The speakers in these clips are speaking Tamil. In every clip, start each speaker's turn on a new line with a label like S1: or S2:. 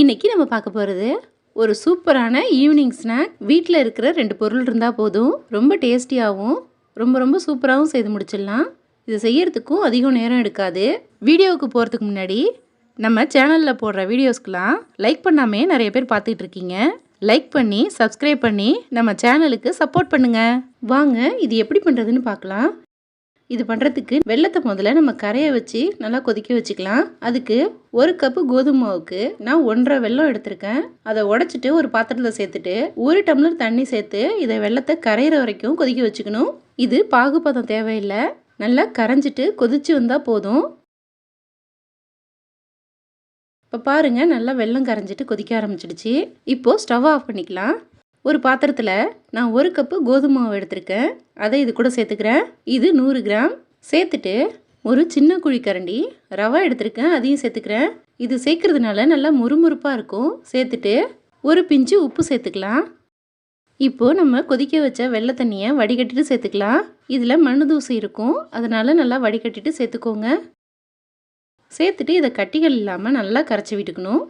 S1: இன்னைக்கு நம்ம பார்க்க போகிறது ஒரு சூப்பரான ஈவினிங் ஸ்நாக் வீட்டில் இருக்கிற ரெண்டு பொருள் இருந்தால் போதும். ரொம்ப டேஸ்டியாகவும் ரொம்ப ரொம்ப சூப்பராகவும் செய்து முடிச்சிடலாம். இது செய்யறதுக்கும் அதிகம் நேரம் எடுக்காது. வீடியோவுக்கு போகிறதுக்கு முன்னாடி நம்ம சேனலில் போடுற வீடியோஸ்க்கெலாம் லைக் பண்ணாமே நிறைய பேர் பார்த்துட்டு இருக்கீங்க. லைக் பண்ணி சப்ஸ்கிரைப் பண்ணி நம்ம சேனலுக்கு சப்போர்ட் பண்ணுங்கள் வாங்க இது எப்படி பண்ணுறதுன்னு பார்க்கலாம். இது பண்ணுறதுக்கு வெள்ளத்தை முதல்ல நம்ம கரையை வச்சு நல்லா கொதிக்க வச்சுக்கலாம். அதுக்கு ஒரு கப்பு கோதுமை மாவுக்கு நான் ஒன்றரை வெல்லம் எடுத்திருக்கேன். அதை உடச்சிட்டு ஒரு பாத்திரத்தில் சேர்த்துட்டு ஒரு டம்ளர் தண்ணி சேர்த்து இதை வெள்ளத்தை கரையிற வரைக்கும் கொதிக்க வச்சுக்கணும். இது பாகுபதம் தேவையில்லை. நல்லா கரைஞ்சிட்டு கொதிச்சு வந்தால் போதும். இப்போ பாருங்கள் நல்லா வெள்ளம் கரைஞ்சிட்டு கொதிக்க ஆரம்பிச்சிடுச்சு. இப்போது ஸ்டவ் ஆஃப் பண்ணிக்கலாம். ஒரு பாத்திரத்தில் நான் ஒரு கப்பு கோதுமை மாவு எடுத்திருக்கேன். அதை இது கூட சேர்த்துக்கிறேன். இது நூறு கிராம். சேர்த்துட்டு ஒரு சின்ன குழிக்கரண்டி ரவா எடுத்திருக்கேன். அதையும் சேர்த்துக்கிறேன். இது சேர்க்கறதுனால நல்லா முறுமுறுப்பாக இருக்கும். சேர்த்துட்டு ஒரு பிஞ்சு உப்பு சேர்த்துக்கலாம். இப்போது நம்ம கொதிக்க வச்ச வெள்ளை தண்ணியை வடிகட்டிட்டு சேர்த்துக்கலாம். இதில் மண் தூசி இருக்கும். அதனால் நல்லா வடிகட்டிட்டு சேர்த்துக்கோங்க. சேர்த்துட்டு இதை கட்டிகள் இல்லாமல் நல்லா கரைச்சி விட்டுக்கணும்.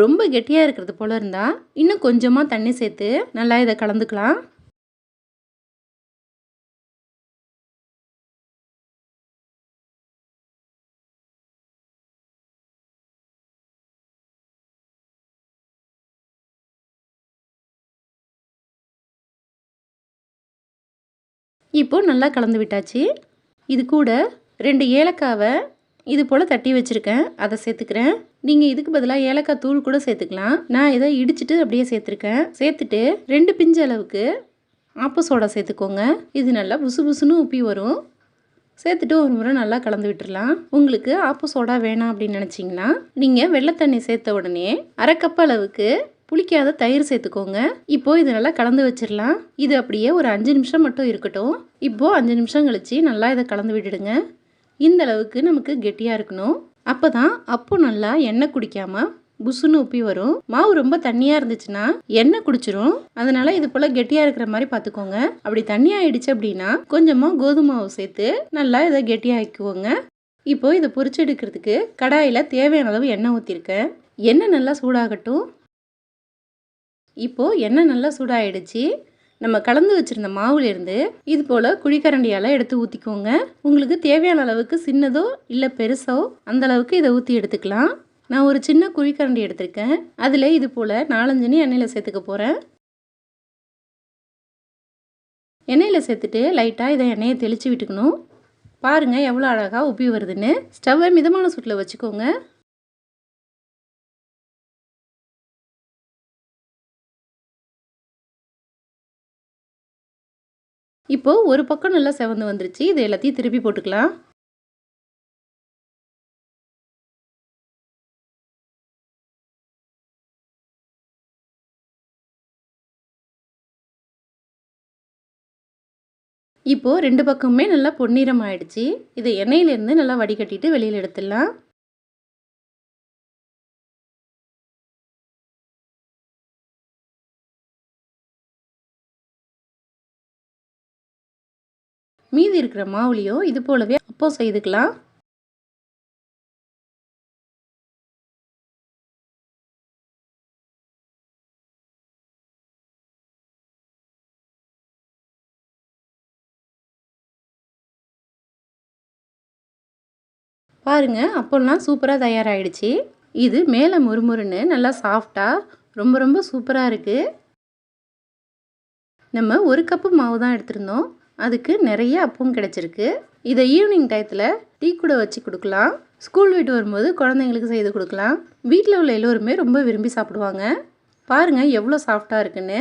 S1: ரொம்ப கெட்டியாக இருக்கிறது போல் இருந்தால் இன்னும் கொஞ்சமாக தண்ணி சேர்த்து நல்லா இதை கலந்துக்கலாம். இப்போ நல்லா கலந்து விட்டாச்சு. இது கூட ரெண்டு ஏலக்காவை இது போல் தட்டி வச்சுருக்கேன். அதை சேர்த்துக்கிறேன். நீங்கள் இதுக்கு பதிலாக ஏலக்காய் தூள் கூட சேர்த்துக்கலாம். நான் இதை இடிச்சிட்டு அப்படியே சேர்த்துருக்கேன். சேர்த்துட்டு ரெண்டு பிஞ்சு அளவுக்கு ஆப்ப சோடா சேர்த்துக்கோங்க. இது நல்லா புசு புசுன்னு உப்பி வரும். சேர்த்துட்டு ஒரு முறை நல்லா கலந்து விட்டுடலாம் உங்களுக்கு ஆப்ப சோடா வேணாம் அப்படின்னு நினச்சிங்கன்னா நீங்கள் வெள்ளை தண்ணி சேர்த்த உடனே அரை கப் அளவுக்கு புளிக்காத தயிர் சேர்த்துக்கோங்க. இப்போ இது நல்லா கலந்து வச்சிடலாம். இது அப்படியே ஒரு அஞ்சு நிமிஷம் மட்டும் இருக்கட்டும். இப்போது அஞ்சு நிமிஷம் கழித்து நல்லா இதை கலந்து விட்டுடுங்க. இந்த அளவுக்கு நமக்கு கெட்டியாக இருக்கணும். அப்போ தான் அப்போ நல்லா எண்ணெய் குடிக்காமல் புசுன்னு உப்பி வரும். மாவு ரொம்ப தண்ணியாக இருந்துச்சுன்னா எண்ணெய் குடிச்சிரும். அதனால இது போல் கெட்டியாக இருக்கிற மாதிரி பார்த்துக்கோங்க அப்படி தண்ணியாக ஆயிடுச்சு அப்படின்னா கொஞ்சமாக கோதுமை மாவு சேர்த்து நல்லா இதை கெட்டியாக்கிக்கோங்க இப்போ இதை பொரிச்சு எடுக்கிறதுக்கு கடாயில் தேவையான அளவு எண்ணெய் ஊற்றிருக்கேன் எண்ணெய் நல்லா சூடாகட்டும். இப்போது எண்ணெய் நல்லா சூடாயிடுச்சு. நம்ம கலந்து வச்சுருந்த மாவுலேருந்து இது போல் குழிக்கரண்டியால் எடுத்து ஊற்றிக்கோங்க உங்களுக்கு தேவையான அளவுக்கு சின்னதோ இல்லை பெருசோ அந்த அளவுக்கு இதை ஊற்றி எடுத்துக்கலாம். நான் ஒரு சின்ன குழிக்கரண்டி எடுத்திருக்கேன். அதில் இது போல் நாலஞ்சுனி எண்ணெயில் சேர்த்துக்க போகிறேன் எண்ணெயில் சேர்த்துட்டு லைட்டாக இதை எண்ணெயை தெளித்து விட்டுக்கணும். பாருங்கள் எவ்வளோ அழகாக உப்பி வருதுன்னு. ஸ்டவ்வை மிதமான சூட்டில் வச்சுக்கோங்க. இப்போது ஒரு பக்கம் நல்லா செவந்து வந்துருச்சு. இது எல்லாத்தையும் திருப்பி போட்டுக்கலாம். இப்போது ரெண்டு பக்கமுமே நல்லா பொன்னிறம் ஆயிடுச்சு இதை எண்ணெயிலேருந்து நல்லா வடிகட்டிட்டு வெளியில் எடுத்துடலாம். மீதி இருக்கிற மாவுலையும் இது போலவே அப்போ செய்துக்கலாம். பாருங்க அப்போல்லாம் சூப்பராக தயாராகிடுச்சு இது மேலே முறுமுறுன்னு நல்லா சாஃப்டாக ரொம்ப ரொம்ப சூப்பராக இருக்குது நம்ம ஒரு கப்பு மாவு தான் எடுத்திருந்தோம். அதுக்கு நிறைய அப்பவும் கிடச்சிருக்கு. இதை ஈவினிங் டயத்தில் டீ கூட வச்சு கொடுக்கலாம். ஸ்கூல் விட்டு வரும்போது குழந்தைங்களுக்கு செய்து கொடுக்கலாம். வீட்டில் உள்ள எல்லோருமே ரொம்ப விரும்பி சாப்பிடுவாங்க. பாருங்கள் எவ்வளோ சாஃப்டாக இருக்குன்னு.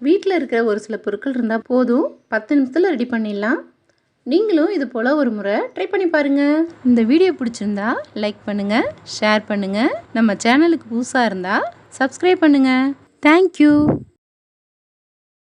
S1: வீட்டில் இருக்கிற ஒரு சில பொருட்கள் இருந்தால் போதும். பத்து நிமிஷத்தில் ரெடி பண்ணிடலாம். நீங்களும் இது போல் ஒரு முறை ட்ரை பண்ணி பாருங்கள் இந்த வீடியோ பிடிச்சிருந்தா லைக் பண்ணுங்கள் ஷேர் பண்ணுங்கள் நம்ம சேனலுக்கு புதுசாக இருந்தால் சப்ஸ்கிரைப் பண்ணுங்கள் தேங்க்யூ